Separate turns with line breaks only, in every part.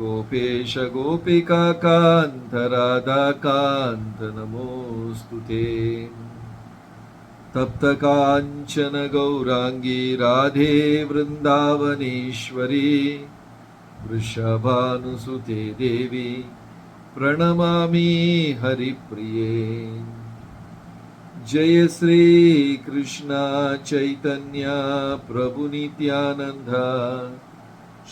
गोपेश कान्त राधाकान्त नमोऽस्तु ते। तप्तकाञ्चन गौराङ्गी राधे वृन्दावनेश्वरी वृषभानुसुते देवी प्रणमामि हरिप्रिये। जय श्रीकृष्ण चैतन्या प्रभुनित्यानन्दा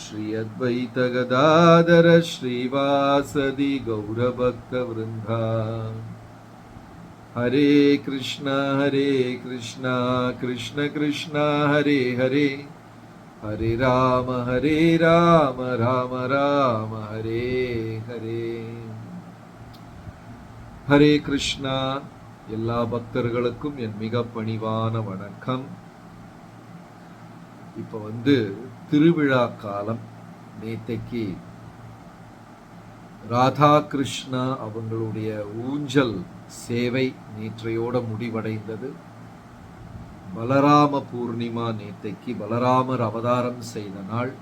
श्री अद्वैत गदाधर श्रीवासदि गौरभक्तवृन्दा हरे कृष्ण हरे कृष्ण कृष्ण कृष्ण हरे हरे हरे राम हरे राम राम राम हरे हरे ஹரே கிருஷ்ணா எல்லா பக்தர்களுக்கும் என் மிக பணிவான வணக்கம் இப்போ வந்து திருவிழா காலம் நேத்தைக்கு ராதா கிருஷ்ணா அவங்களுடைய ஊஞ்சல் சேவை நேற்றையோட முடிவடைந்தது. பலராம பூர்ணிமா நேத்தைக்கு பலராமர் அவதாரம் செய்த நாள்.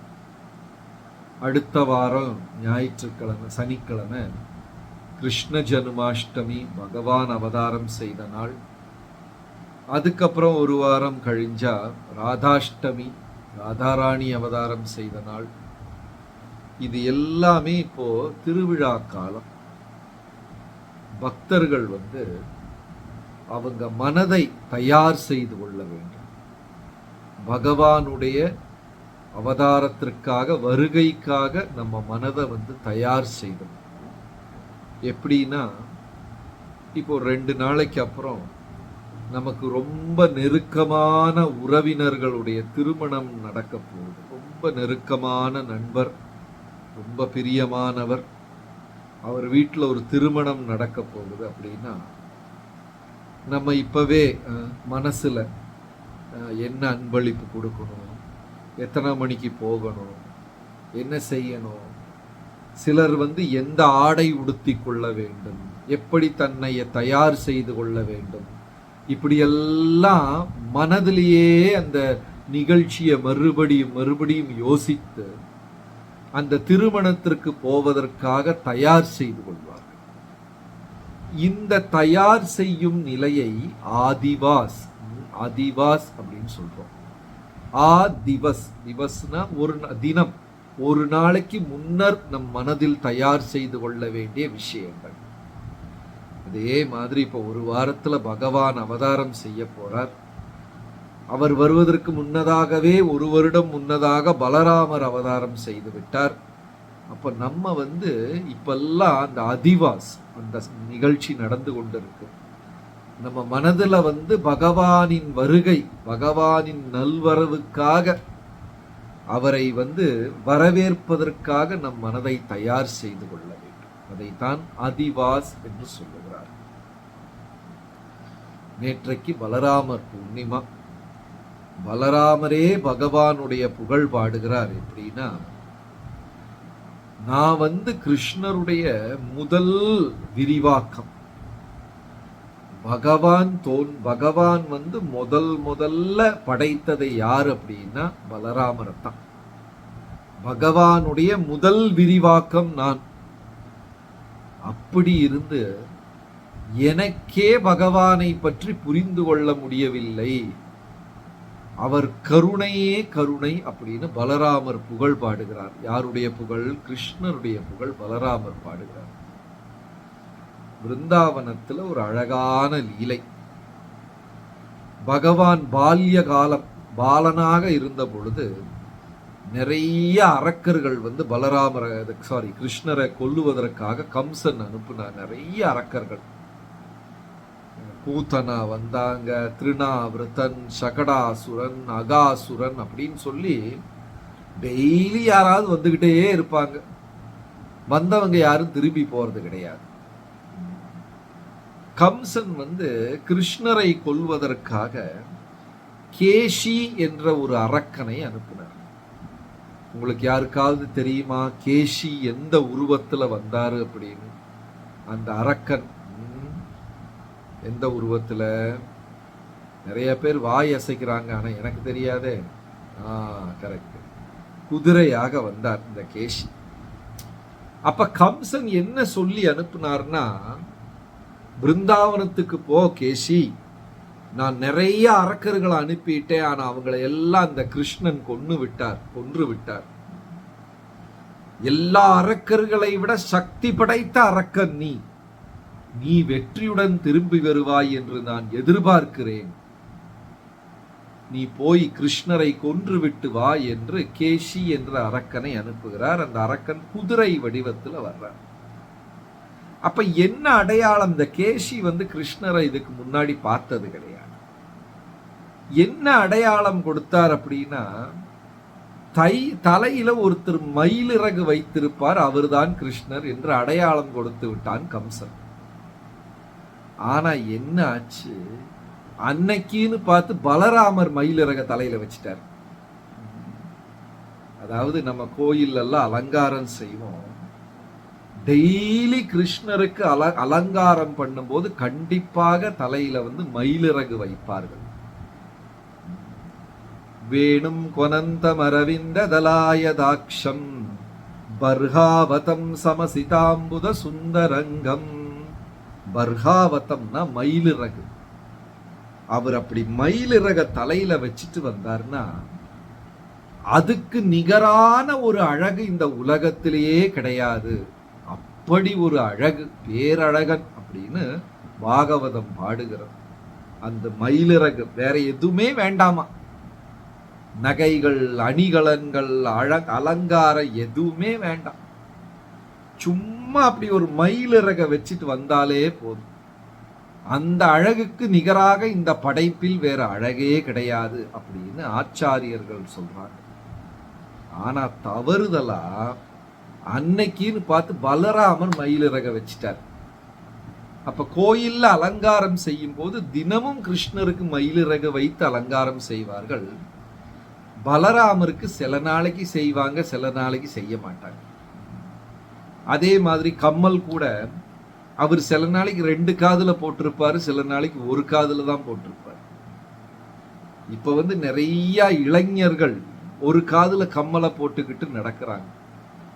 அடுத்த வாரம் ஞாயிற்றுக்கிழமை சனிக்கிழமை கிருஷ்ண ஜன்மாஷ்டமி பகவான் அவதாரம் செய்த நாள். அதுக்கப்புறம் ஒரு வாரம் கழிஞ்சா ராதாஷ்டமி ராதாராணி அவதாரம் செய்த நாள். இது எல்லாமே இப்போ திருவிழா காலம். பக்தர்கள் வந்து அவங்க மனதை தயார் செய்து கொள்ள வேண்டும். பகவானுடைய அவதாரத்திற்காக வருகைக்காக நம்ம மனதை வந்து தயார் செய்தோம். எப்படின்னா இப்போ ரெண்டு நாளைக்கு அப்புறம் நமக்கு ரொம்ப நெருக்கமான உறவினர்களுடைய திருமணம் நடக்க போகுது. ரொம்ப நெருக்கமான நண்பர் ரொம்ப பிரியமானவர். அவர் வீட்டில் ஒரு திருமணம் நடக்க போகுது அப்படின்னா நம்ம இப்பவே அஹ், மனசுல என்ன அன்பளிப்பு கொடுக்கணும்? எத்தனை மணிக்கு போகணும்? என்ன செய்யணும்? சிலர் வந்து எந்த ஆடை உடுத்தி கொள்ள வேண்டும்? எப்படி தன்னை தயார் செய்து கொள்ள வேண்டும்? இப்படியெல்லாம் மனதிலேயே அந்த நிகழ்ச்சியை மறுபடியும் மறுபடியும் யோசித்து அந்த திருமணத்திற்கு போவதற்காக தயார் செய்து கொள்வார்கள். இந்த தயார் செய்யும் நிலையை ஆதிவாஸ் ஆதிவாஸ் அப்படின்னு சொல்றோம். ஆ திவஸ் திவஸ்னா ஒரு தினம். ஒரு நாளைக்கு முன்னர் நம் மனதில் தயார் செய்து கொள்ள வேண்டிய விஷயங்கள். அதே மாதிரி இப்போ ஒரு வாரத்தில் பகவான் அவதாரம் செய்ய போகிறார் அவர் வருவதற்கு முன்னதாகவே ஒரு வருடம் முன்னதாக பலராமர் அவதாரம் செய்து விட்டார். அப்போ நம்ம வந்து இப்பெல்லாம் அந்த அதிவாஸ் அந்த நிகழ்ச்சி நடந்து கொண்டிருக்கு. நம்ம மனதில் வந்து பகவானின் வருகை பகவானின் நல்வரவுக்காக அவரை வந்து வரவேற்பதற்காக நம் மனதை தயார் செய்து கொள்ள வேண்டும். அதைத்தான் அதிவாஸ் என்று சொல்லுவோம். நேற்றைக்கு பலராமர் பூர்ணிமா. பலராமரே பகவானுடைய புகழ் பாடுகிறார் எப்படின்னா நான் வந்து கிருஷ்ணருடைய முதல் விரிவாக்கம். பகவான் தோன் பகவான் வந்து முதல் முதல்ல படைத்ததை யார் அப்படின்னா பலராமரை தான். பகவானுடைய முதல் விரிவாக்கம் நான். அப்படி இருந்து எனக்கே பகவானை பற்றி புரிந்து கொள்ள முடியவில்லை. அவர் கருணையே கருணை அப்படின்னு பலராமர் புகழ் பாடுகிறார். யாருடைய புகழ்? கிருஷ்ணருடைய புகழ் பலராமர் பாடுகிறார். பிருந்தாவனத்துல ஒரு அழகான லீலை. பகவான் பால்ய காலம் பாலனாக இருந்த பொழுது நிறைய அரக்கர்கள் வந்து பலராமரை சாரி கிருஷ்ணரை கொல்லுவதற்காக கம்சன் அனுப்புனார். நிறைய அரக்கர்கள். பூத்தனா வந்தாங்க திருநாவிரதன் சகடாசுரன் அகாசுரன் அப்படின்னு சொல்லி டெய்லி யாராவது வந்துகிட்டே இருப்பாங்க. வந்தவங்க யாரும் திரும்பி போறது கிடையாது. கம்சன் வந்து கிருஷ்ணரை கொல்வதற்காக கேஷி என்ற ஒரு அரக்கனை அனுப்பினார். உங்களுக்கு யாருக்காவது தெரியுமா? கேஷி எந்த உருவத்துல வந்தாரு அப்படின்னு? அந்த அரக்கன் எந்த உருவத்தில்? நிறைய பேர் வாய் அசைக்கிறாங்க ஆனால் எனக்கு தெரியாதே. ஆ கரெக்ட் குதிரையாக வந்தார் இந்த கேஷி. அப்ப கம்சன் என்ன சொல்லி அனுப்புனார்னா பிருந்தாவனத்துக்கு போ கேஷி. நான் நிறைய அரக்கர்களை அனுப்பிட்டேன் ஆனால் அவங்களை எல்லாம் அந்த கிருஷ்ணன் கொன்று விட்டார் கொன்று விட்டார். எல்லா அரக்கர்களை விட சக்தி படைத்த அரக்கன் நீ. நீ வெற்றியுடன் திரும்பி வருவாய் என்று நான் எதிர்பார்க்கிறேன். நீ போய் கிருஷ்ணரை கொன்று விட்டு வா என்று கேஷி என்ற அரக்கனை அனுப்புகிறார். அந்த அரக்கன் குதிரை வடிவத்துல வர்றார் அப்ப என்ன அடையாளம்? இந்த கேஷி வந்து கிருஷ்ணரை இதுக்கு முன்னாடி பார்த்தது கிடையாது. என்ன அடையாளம் கொடுத்தார் அப்படின்னா தை தலையில ஒருத்தர் மயிலிறகு வைத்திருப்பார். அவர்தான் கிருஷ்ணர் என்று அடையாளம் கொடுத்து விட்டான் கம்சன். ஆனா என்ன ஆச்சு? அன்னைக்குன்னு பார்த்து பலராமர் மயிலிறக தலையில வச்சிட்டார். அதாவது நம்ம கோயிலெல்லாம் அலங்காரம் செய்வோம். டெய்லி கிருஷ்ணருக்கு அல அலங்காரம் பண்ணும்போது கண்டிப்பாக தலையில வந்து மயிலிறகு வைப்பார்கள். வேணும் கொனந்தமரவிந்த தலாயதாட்சம் பர்ஹாவதம் சமசிதாம்புத சுந்தரங்கம். பர்ஹாவதம்னா மயிலிறகு. அவர் அப்படி மயிலிறக தலையில வச்சுட்டு வந்தார்னா அதுக்கு நிகரான ஒரு அழகு இந்த உலகத்திலேயே கிடையாது. அப்படி ஒரு அழகு பேரழகன் அப்படின்னு பாகவதம் பாடுகிறது. அந்த மயிலிறகு வேற எதுவுமே வேண்டாமா? நகைகள் அணிகலன்கள் அழ அலங்காரம் எதுவுமே வேண்டாம். சும்மா அப்படி ஒரு மயிலிறக வச்சுட்டு வந்தாலே போதும். அந்த அழகுக்கு நிகராக இந்த படைப்பில் வேற அழகே கிடையாது அப்படின்னு ஆச்சாரியர்கள் சொல்றாங்க. ஆனா தவறுதலா அன்னைக்குன்னு பார்த்து பலராமன் மயிலிறக வச்சிட்டார். அப்ப கோயில்ல அலங்காரம் செய்யும் போது தினமும் கிருஷ்ணருக்கு மயிலிறக வைத்து அலங்காரம் செய்வார்கள். பலராமருக்கு சில நாளைக்கு செய்வாங்க சில நாளைக்கு செய்ய மாட்டாங்க. அதே மாதிரி கம்மல் கூட அவர் சில நாளைக்கு ரெண்டு காதில் போட்டிருப்பாரு சில நாளைக்கு ஒரு காதில் தான் போட்டிருப்பாரு. இப்போ வந்து நிறைய இளைஞர்கள் ஒரு காதில் கம்மலை போட்டுக்கிட்டு நடக்கிறாங்க.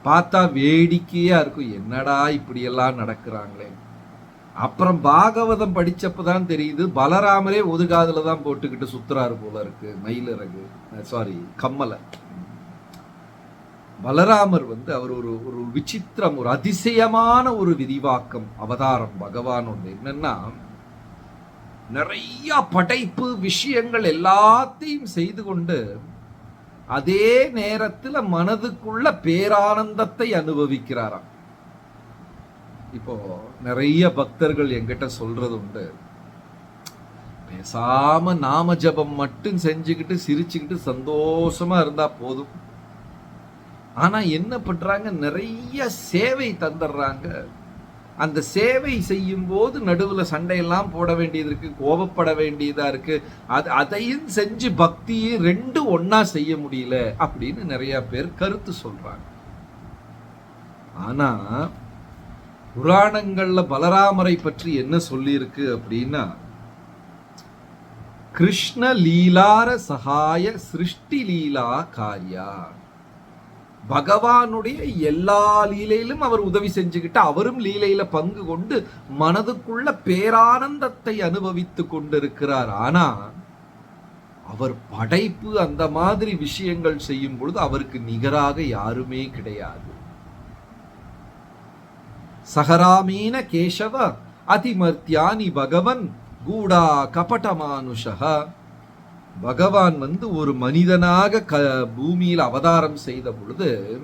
பார்த்தா வேடிக்கையாக இருக்கும். என்னடா இப்படியெல்லாம் நடக்கிறாங்களே. அப்புறம் பாகவதம் படிச்சப்பதான் தெரியுது. பலராமரே ஒது காதில் தான் போட்டுக்கிட்டு சுத்துறாரு போல இருக்கு. மயிலிறகு சாரி கம்மலை. பலராமர் வந்து அவர் ஒரு ஒரு விசித்திரம் ஒரு அதிசயமான ஒரு விரிவாக்கம் அவதாரம் பகவான் ஒன்று என்னன்னா நிறைய படைப்பு விஷயங்கள் எல்லாத்தையும் செய்து கொண்டு அதே நேரத்தில் மனதுக்குள்ள பேரானந்தத்தை அனுபவிக்கிறாராம். இப்போ நிறைய பக்தர்கள் என்கிட்ட சொல்றது உண்டு. பேசாம நாம ஜபம் மட்டும் செஞ்சுக்கிட்டு சிரிச்சுக்கிட்டு சந்தோஷமா இருந்தா போதும். ஆனா என்ன பண்றாங்க? நிறைய சேவை தந்துடுறாங்க. அந்த சேவை செய்யும் போது நடுவில் சண்டையெல்லாம் போட வேண்டியது இருக்கு கோபப்பட வேண்டியதா இருக்கு. அது அதையும் செஞ்சு பக்தியும் ரெண்டும் ஒன்றா செய்ய முடியல அப்படின்னு நிறைய பேர் கருத்து சொல்றாங்க. ஆனா புராணங்கள்ல பலராமரை பற்றி என்ன சொல்லியிருக்கு அப்படின்னா கிருஷ்ண லீலார சகாய சிருஷ்டி லீலா காரியா. பகவானுடைய எல்லா லீலையிலும் அவர் உதவி செஞ்சுக்கிட்டு அவரும் லீலையில பங்கு கொண்டு மனதுக்குள்ள பேரானந்தத்தை அனுபவித்து கொண்டிருக்கிறார். ஆனா அவர் படைப்பு அந்த மாதிரி விஷயங்கள் செய்யும் பொழுது அவருக்கு நிகராக யாருமே கிடையாது. சகராமீன கேசவ அதிமர்த்தியானி பகவன் கூடா கபடமானுஷக பகவான் வந்து ஒரு மனிதனாக க பூமியில் அவதாரம் செய்த பொழுது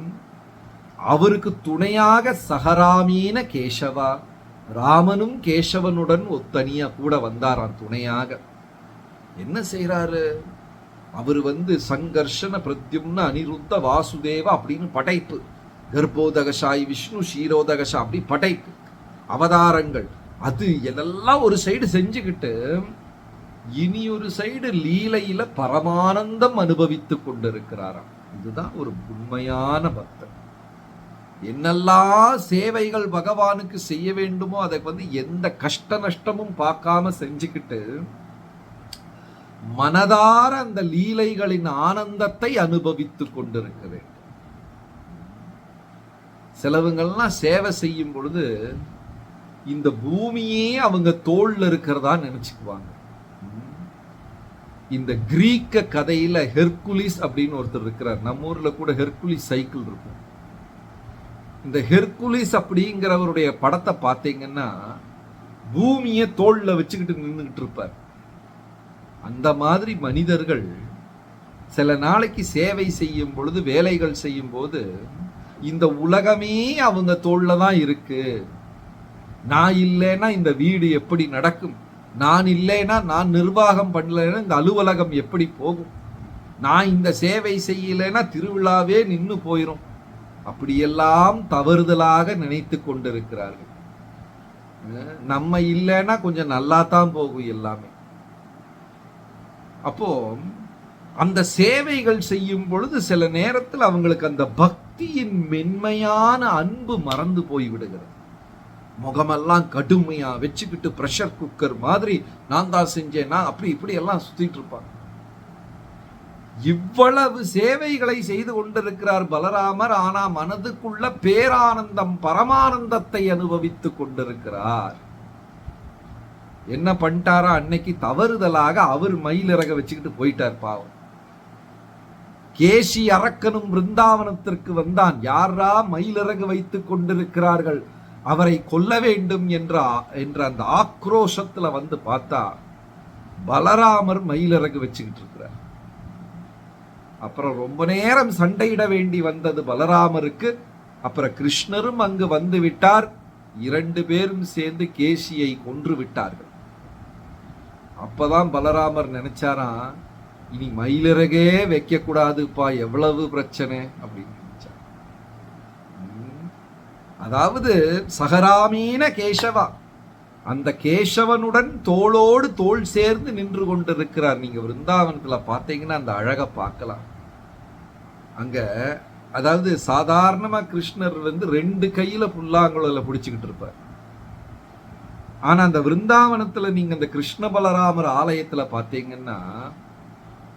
அவருக்கு துணையாக சகராமீன கேசவா ராமனும் கேசவனுடன் ஒத்தனியா கூட வந்தாராம் துணையாக. என்ன செய்கிறாரு அவர் வந்து சங்கர்ஷன பிரத்யும்ன அனிருத்த வாசுதேவ அப்படின்னு படைப்பு. கர்ப்போதகசாய் விஷ்ணு ஷீரோதகஷா அப்படி படைப்பு. அவதாரங்கள். அது எல்லாம் ஒரு சைடு செஞ்சுக்கிட்டு இனி ஒரு சைடு லீலையில பரமானந்தம் அனுபவித்து கொண்டிருக்கிறாராம். இதுதான் ஒரு உண்மையான பக்தன். என்னெல்லாம் சேவைகள் பகவானுக்கு செய்ய வேண்டுமோ அதை வந்து எந்த கஷ்ட நஷ்டமும் பார்க்காம செஞ்சுக்கிட்டு மனதார அந்த லீலைகளின் ஆனந்தத்தை அனுபவித்து கொண்டிருக்க வேண்டும். சிலவங்கள்லாம் சேவை செய்யும் பொழுது இந்த பூமியே அவங்க தோல்ல இருக்கிறதா நினைச்சுக்குவாங்க. இந்த கிரீக்க கதையில் ஹெர்குலிஸ் அப்படின்னு ஒருத்தர் இருக்கிறார். நம்ம ஊரில் கூட ஹெர்குலிஸ் சைக்கிள் இருக்கும். இந்த ஹெர்குலிஸ் அப்படிங்கிறவருடைய படத்தை பார்த்தீங்கன்னா பூமியை தோளில் வச்சுக்கிட்டு நின்றுக்கிட்டு இருப்பார். அந்த மாதிரி மனிதர்கள் சில நாளைக்கு சேவை செய்யும் பொழுது வேலைகள் செய்யும் போது இந்த உலகமே அவங்க தோளில் தான் இருக்கு. நான் இல்லைன்னா இந்த வீடு எப்படி நடக்கும்? நான் இல்லைன்னா நான் நிர்வாகம் பண்ணலைன்னா இந்த அலுவலகம் எப்படி போகும்? நான் இந்த சேவை செய்யலைன்னா திருவிழாவே நின்று போயிடும் அப்படியெல்லாம் தவறுதலாக நினைத்து கொண்டிருக்கிறார்கள். நம்ம இல்லைன்னா கொஞ்சம் நல்லா தான் போகும் எல்லாமே. அப்போ அந்த சேவைகள் செய்யும் பொழுது சில நேரத்தில் அவங்களுக்கு அந்த பக்தியின் மென்மையான அன்பு மறந்து போய் விடுகிறது. முகமெல்லாம் கடுமையா வச்சுக்கிட்டு ப்ரெஷர் குக்கர் மாதிரி நான் தான் செஞ்சேன்னா அப்படி இப்படி எல்லாம் சுத்திட்டு இருப்பாங்க. இவ்வளவு சேவைகளை செய்து கொண்டிருக்கிறார் பலராமர் ஆனா மனதுக்குள்ள பேரானந்தம் பரமானந்தத்தை அனுபவித்து கொண்டிருக்கிறார். என்ன பண்ணிட்டாரா? அன்னைக்கு தவறுதலாக அவர் மயிலிறக வச்சுக்கிட்டு போயிட்டார் பாவம். கேசி அரக்கனும் பிருந்தாவனத்திற்கு வந்தான். யாரா மயிலிறகு வைத்துக் கொண்டிருக்கிறார்கள்? அவரை கொல்ல வேண்டும் என்ற என்ற அந்த ஆக்ரோஷத்தில் வந்து பார்த்தா பலராமர் மயிலிறகு வச்சுக்கிட்டு இருக்கிறார். அப்புறம் ரொம்ப நேரம் சண்டையிட வேண்டி வந்தது பலராமருக்கு அப்புறம் கிருஷ்ணரும் அங்கு வந்து விட்டார். இரண்டு பேரும் சேர்ந்து கேசியை கொன்று விட்டார்கள். அப்பதான் பலராமர் நினைச்சாராம் இனி மயிலிறகே வைக்கக்கூடாதுப்பா எவ்வளவு பிரச்சனை அப்படின்னு. அதாவது சகராமீன கேசவா. அந்த கேசவனுடன் தோளோடு தோள் சேர்ந்து நின்று கொண்டிருக்கிறார். நீங்க விருந்தாவனத்துல பார்த்தீங்கன்னா அந்த அழகை பார்க்கலாம். அங்க அதாவது சாதாரணமா கிருஷ்ணர் வந்து ரெண்டு கையில புல்லாங்குழல பிடிச்சிக்கிட்டு இருப்பார். ஆனா அந்த விருந்தாவனத்தில் நீங்க அந்த கிருஷ்ண பலராமர் ஆலயத்துல பார்த்தீங்கன்னா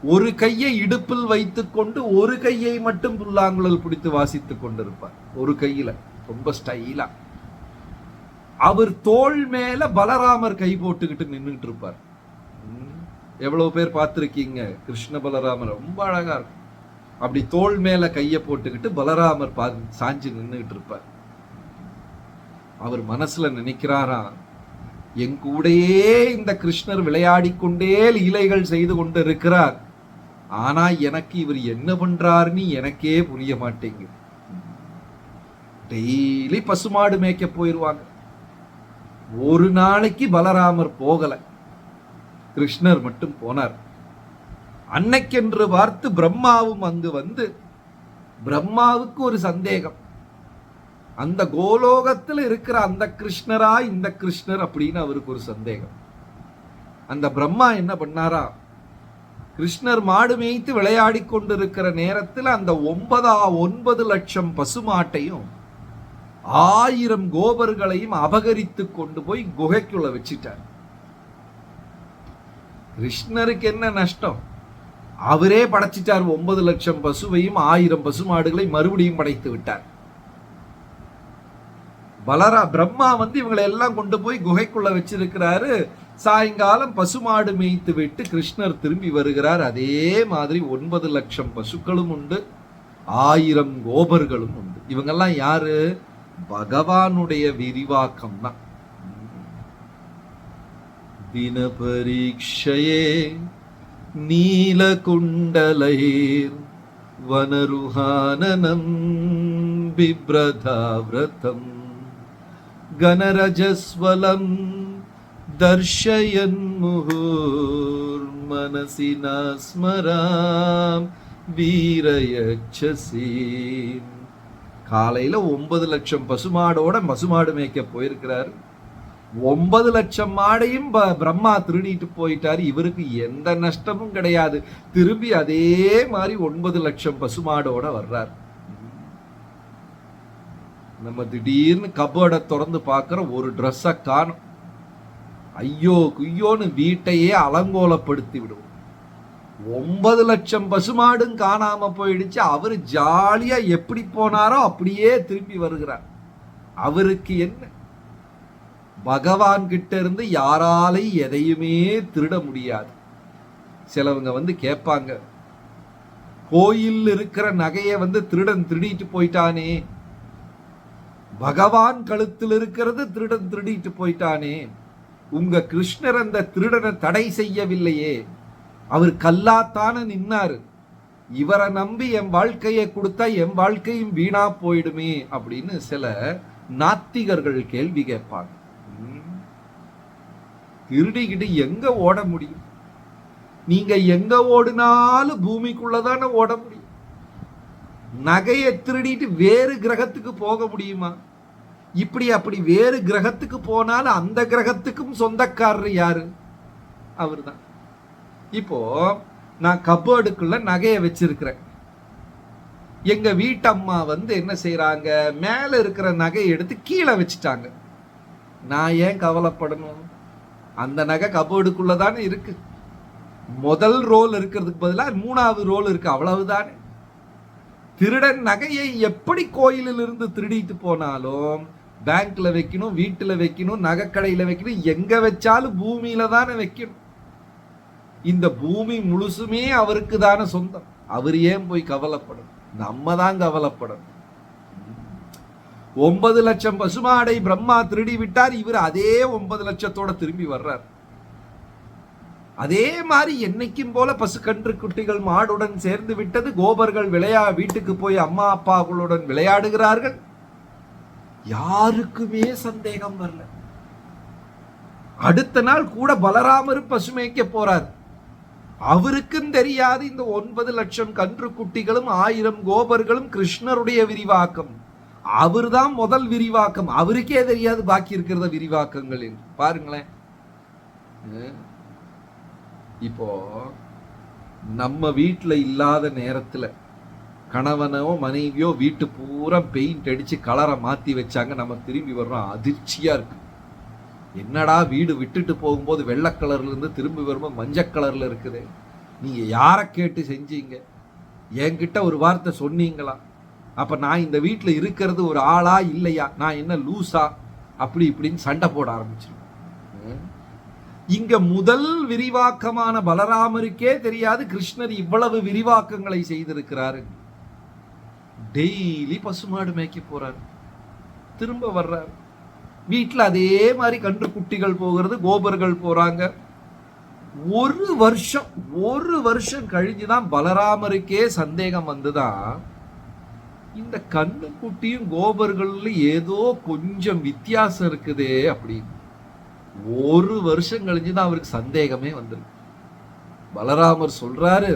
ஒரு கையை இடுப்பில் வைத்துக்கொண்டு ஒரு கையை மட்டும் புல்லாங்குழல் பிடித்து வாசித்துக் கொண்டிருப்பார். ஒரு கையில. ரொம்ப ஸ்டைலா அவர் தோள் மேல பலராமர் கை போட்டுக்கிட்டு நின்றுட்டு இருப்பார். ம், எவ்வளவு பேர் பார்த்திருக்கீங்க? கிருஷ்ண பலராமர். ரொம்ப அழகா இருக்கும். அப்படி தோள் மேல கைய போட்டுக்கிட்டு பலராமர் பா சாஞ்சு நின்றுகிட்டு இருப்பார். அவர் மனசுல நினைக்கிறாராம் என் கூடையே இந்த கிருஷ்ணர் விளையாடிக் கொண்டே லீலைகள் செய்து கொண்டு இருக்கிறார் ஆனா எனக்கு இவர் என்ன பண்றாருன்னு எனக்கே புரிய மாட்டேங்குது. டெய்லி பசுமாடு மேய்க்க போயிடுவாங்க ஒரு நாளைக்கு பலராமர் போகலை. கிருஷ்ணர் மட்டும் போனார். அன்னைக்கென்று பார்த்து பிரம்மாவும் அங்கு வந்து பிரம்மாவுக்கு ஒரு சந்தேகம். அந்த கோலோகத்தில் இருக்கிற அந்த கிருஷ்ணரா இந்த கிருஷ்ணர் அப்படின்னு அவருக்கு ஒரு சந்தேகம். அந்த பிரம்மா என்ன பண்ணாரா? கிருஷ்ணர் மாடு மேய்த்து விளையாடி கொண்டிருக்கிற நேரத்தில் அந்த ஒன்பதா ஒன்பது லட்சம் பசுமாட்டையும் ஆயிரம் கோபர்களையும் அபகரித்து கொண்டு போய் குகைக்குள்ள வச்சிட்டார். கிருஷ்ணருக்கு என்ன நஷ்டம்? அவரே படைச்சிட்டார் ஒன்பது லட்சம் பசுவையும் ஆயிரம் பசு மாடுகளை மறுபடியும் படைத்து விட்டார். பலரா பிரம்மா வந்து இவங்களை எல்லாம் கொண்டு போய் குகைக்குள்ள வச்சிருக்கிறாரு. சாயங்காலம் பசுமாடு மேய்த்து விட்டு கிருஷ்ணர் திரும்பி வருகிறார். அதே மாதிரி ஒன்பது லட்சம் பசுக்களும் உண்டு ஆயிரம் கோபர்களும் உண்டு. இவங்கெல்லாம் யாரு? பகவானுடைய விரிவாக்கம் தான் தினபரீட்சையே நீலகுண்டலைர் வனருஹானனம் பிப்ரதாவிரதம் கனரஜஸ்வலம் தர்ஷயன் முகூர் மனசி ஸ்மராம் வீரயச்சசீம். காலையில் ஒன்பது லட்சம் பசுமாடோட பசுமாடு மேய்க்க போயிருக்கிறார். ஒன்பது லட்சம் மாடையும் ப- பிரம்மா திருடிட்டு போயிட்டாரு. இவருக்கு எந்த நஷ்டமும் கிடையாது. திரும்பி அதே மாதிரி ஒன்பது லட்சம் பசுமாடோட வர்றார். நம்ம திடீர்னு கபோர்டை திறந்து பார்க்குற ஒரு ட்ரெஸ்ஸை காணும். ஐயோ குய்யோன்னு வீட்டையே அலங்கோலப்படுத்தி விடுவோம். ஒன்பது லட்சம் பசுமாடும் காணாம போயிடுச்சு. அவர் ஜாலியா எப்படி போனாரோ அப்படியே திரும்பி வருகிறார். அவருக்கு என்ன? பகவான் கிட்ட இருந்து யாராலையும் எதையுமே திருட முடியாது. சிலவங்க வந்து கேட்பாங்க கோயில் இருக்கிற நகையை வந்து திருடன் திருடிட்டு போயிட்டானே. பகவான் கழுத்தில் இருக்கிறது திருடன் திருடிட்டு போயிட்டானே. உங்க கிருஷ்ணர் அந்த திருடனை தடை செய்யவில்லையே. அவர் கல்லாத்தான நின்னாரு. இவரை நம்பி என் வாழ்க்கையை கொடுத்தா என் வாழ்க்கையும் வீணா போயிடுமே அப்படின்னு சில நாத்திகர்கள் கேள்வி கேட்பாங்க. திருடிக்கிட்டு எங்க ஓட முடியும்? நீங்க எங்க ஓடினாலும் பூமிக்குள்ளதான ஓட முடியும்? நகையை திருடிட்டு வேறு கிரகத்துக்கு போக முடியுமா? இப்படி அப்படி வேறு கிரகத்துக்கு போனாலும் அந்த கிரகத்துக்கும் சொந்தக்காரர் யாரு? அவர்தான். இப்போ நான் கபோர்டுக்குள்ள நகையை வச்சிருக்கிறேன். எங்க வீட்டம்மா வந்து என்ன செய்கிறாங்க மேல இருக்கிற நகையை எடுத்து கீழே வச்சுட்டாங்க. நான் ஏன் கவலைப்படணும்? அந்த நகை கபோர்டுக்குள்ள தானே இருக்கு. முதல் ரோல் இருக்கிறதுக்கு பதிலாக மூணாவது ரோல் இருக்கு. அவ்வளவுதானே. திருடன் நகையை எப்படி கோயிலில் இருந்து திருடிட்டு போனாலும் பேங்க்ல வைக்கணும் வீட்டில் வைக்கணும் நகைக்கடையில் வைக்கணும் எங்க வச்சாலும் பூமியில தானே வைக்கணும். இந்த பூமி முழுசுமே அவருக்கு தானே சொந்தம். அவர் ஏன் போய் கவலைப்படும் நம்ம தான் கவலைப்படணும். ஒன்பது லட்சம் பசுமாடை பிரம்மா திருடி விட்டார் இவர் அதே ஒன்பது லட்சத்தோட திரும்பி வர்றார். அதே மாதிரி என்னைக்கும் போல பசுக்கன்று குட்டிகள் மாடுடன் சேர்ந்து விட்டது. கோபர்கள் விளையா வீட்டுக்கு போய் அம்மா அப்பாக்களுடன் விளையாடுகிறார்கள். யாருக்குமே சந்தேகம் வரல. அடுத்த நாள் கூட பலராமரும் பசுமைக்க போறார். அவருக்கும் தெரியாது இந்த ஒன்பது லட்சம் கன்று குட்டிகளும் ஆயிரம் கோபர்களும் கிருஷ்ணருடைய விரிவாக்கம். அவர்தான் முதல் விரிவாக்கம். அவருக்கே தெரியாது பாக்கி இருக்கிறத விரிவாக்கங்கள் என்று பாருங்களேன் இப்போ நம்ம வீட்டில் இல்லாத நேரத்தில் கணவனோ மனைவியோ வீட்டு பூரா பெயிண்ட் அடிச்சு கலரை மாத்தி வச்சாங்க நம்ம திரும்பி வர்றோம். அதிர்ச்சியா இருக்கு. என்னடா வீடு விட்டுட்டு போகும்போது வெள்ளை கலர்லேருந்து திரும்பி வரும்போது மஞ்சள் கலரில் இருக்குது? நீங்கள் யாரை கேட்டு செஞ்சீங்க? என்கிட்ட ஒரு வார்த்தை சொன்னீங்களா? அப்போ நான் இந்த வீட்டில் இருக்கிறது ஒரு ஆளா இல்லையா? நான் என்ன லூஸா அப்படி இப்படின்னு சண்டை போட ஆரம்பிச்சிருக்கேன் இங்கே முதல் விரிவாக்கமான பலராமருக்கே தெரியாது கிருஷ்ணர் இவ்வளவு விரிவாக்கங்களை செய்திருக்கிறாரு. டெய்லி பசுமாடு மேய்க்க போகிறாரு திரும்ப வர்றாரு. வீட்டில் அதே மாதிரி கன்று குட்டிகள் போகிறது கோபர்கள் போகிறாங்க ஒரு வருஷம் ஒரு வருஷம் கழிஞ்சு தான் பலராமருக்கே சந்தேகம் வந்துதான் இந்த கண்ணு குட்டியும் கோபர்கள்ல ஏதோ கொஞ்சம் வித்தியாசம் இருக்குதே அப்படின்னு. ஒரு வருஷம் கழிஞ்சு தான் அவருக்கு சந்தேகமே வந்துருக்கு. பலராமர் சொல்றாரு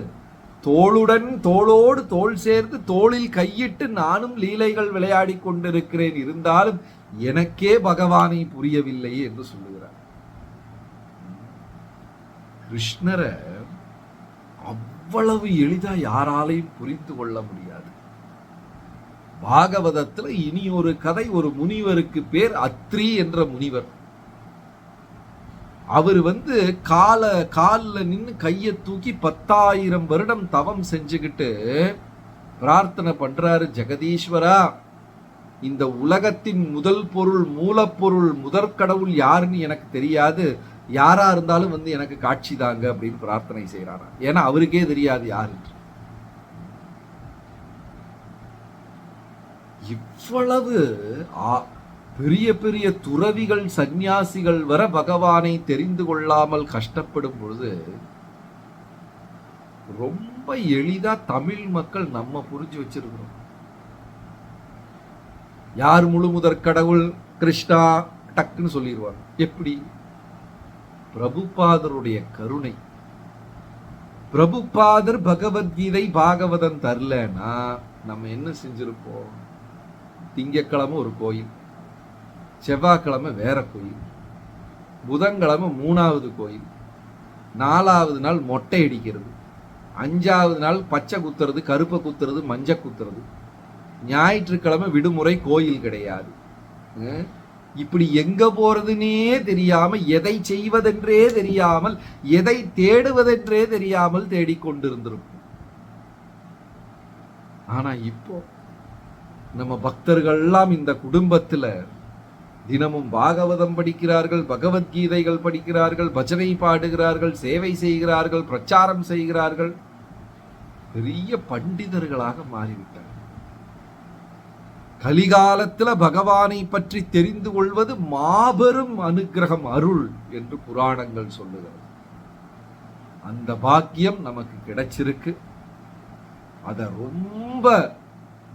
தோளுடன் தோளோடு தோள் சேர்ந்து தோளில் கையிட்டு நானும் லீலைகள் விளையாடி கொண்டிருக்கிறேன். இருந்தாலும் எனக்கே பகவானை புரியவில்லை என்று சொல்லுகிறார். கிருஷ்ணரை அவ்வளவு எளிதா யாராலையும் புரிந்து கொள்ள முடியாது. பாகவதத்துல இனி ஒரு கதை ஒரு முனிவருக்கு பேர் அத்ரி என்ற முனிவர். அவர் வந்து கால காலில் நின்று கையை தூக்கி பத்தாயிரம் வருடம் தவம் செஞ்சுக்கிட்டு பிரார்த்தனை பண்றாரு ஜெகதீஸ்வரா இந்த உலகத்தின் முதல் பொருள் மூலப்பொருள் முதற் கடவுள் யாருன்னு எனக்கு தெரியாது. யாரா இருந்தாலும் வந்து எனக்கு காட்சி தாங்க அப்படின்னு பிரார்த்தனை செய்கிறாரா ஏன்னா அவருக்கே தெரியாது யாருன்னு இவ்வளவு ஆ- பெரிய பெரிய துறவிகள் சந்நியாசிகள் வர பகவானை தெரிந்து கொள்ளாமல் கஷ்டப்படும் பொழுது ரொம்ப எளிதா தமிழ் மக்கள் நம்ம புரிஞ்சு வச்சிருக்கிறோம். யார் முழு முதற் கடவுள்? கிருஷ்ணா டக்குன்னு சொல்லிடுவாங்க எப்படி? பிரபுபாதருடைய கருணை. பிரபுபாதர் பகவத்கீதை பாகவதம் தரலன்னா நம்ம என்ன செஞ்சிருப்போம்? திங்கக்கிழமை ஒரு கோயில் செவ்வாய்க்கிழமை வேற கோயில் புதன்கிழமை மூணாவது கோயில் நாலாவது நாள் மொட்டை அடிக்கிறது அஞ்சாவது நாள் பச்சை குத்துறது கருப்பை குத்துறது மஞ்சள் குத்துறது. ஞாயிற்றுக்கிழமை விடுமுறை கோயில் கிடையாது. இப்படி எங்க போறதுன்னே தெரியாம எதை செய்வதென்றே தெரியாமல் எதை தேடுவதென்றே தெரியாமல் தேடிக்கொண்டிருந்திருக்கும் ஆனா இப்போ நம்ம பக்தர்கள்லாம் இந்த குடும்பத்துல தினமும் பாகவதம் படிக்கிறார்கள் பகவத்கீதைகள் படிக்கிறார்கள் பஜனை பாடுகிறார்கள் சேவை செய்கிறார்கள் பிரச்சாரம் செய்கிறார்கள். பெரிய பண்டிதர்களாக மாறிவிட்டார்கள். கலிகாலத்துல பகவானை பற்றி தெரிந்து கொள்வது மாபெரும் அனுக்கிரகம் அருள் என்று புராணங்கள் சொல்லுகிறது. அந்த பாக்கியம் நமக்கு கிடைச்சிருக்கு. அதை ரொம்ப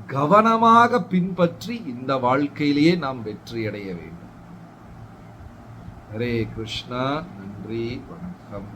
கவனமாக பின்பற்றி இந்த வாழ்க்கையிலேயே நாம் வெற்றி அடைய வேண்டும். ஹரே கிருஷ்ணா நன்றி வணக்கம்.